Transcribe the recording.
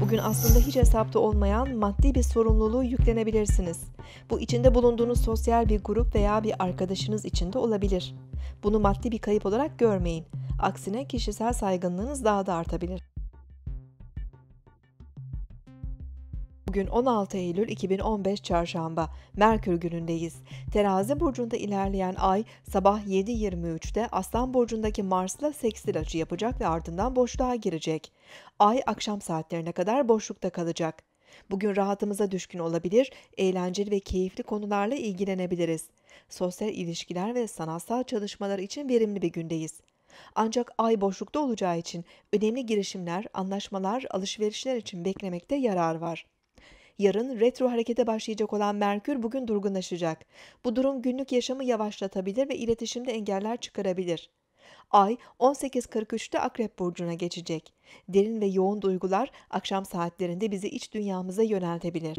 Bugün aslında hiç hesapta olmayan maddi bir sorumluluğu yüklenebilirsiniz. Bu içinde bulunduğunuz sosyal bir grup veya bir arkadaşınız içinde olabilir. Bunu maddi bir kayıp olarak görmeyin. Aksine kişisel saygınlığınız daha da artabilir. Bugün 16 Eylül 2015 Çarşamba, Merkür günündeyiz. Terazi burcunda ilerleyen ay sabah 7.23'te Aslan burcundaki Mars'la sekstil açı yapacak ve ardından boşluğa girecek. Ay akşam saatlerine kadar boşlukta kalacak. Bugün rahatımıza düşkün olabilir, eğlenceli ve keyifli konularla ilgilenebiliriz. Sosyal ilişkiler ve sanatsal çalışmalar için verimli bir gündeyiz. Ancak ay boşlukta olacağı için önemli girişimler, anlaşmalar, alışverişler için beklemekte yarar var. Yarın retro harekete başlayacak olan Merkür bugün durgunlaşacak. Bu durum günlük yaşamı yavaşlatabilir ve iletişimde engeller çıkarabilir. Ay 18.43'te Akrep Burcu'na geçecek. Derin ve yoğun duygular akşam saatlerinde bizi iç dünyamıza yöneltebilir.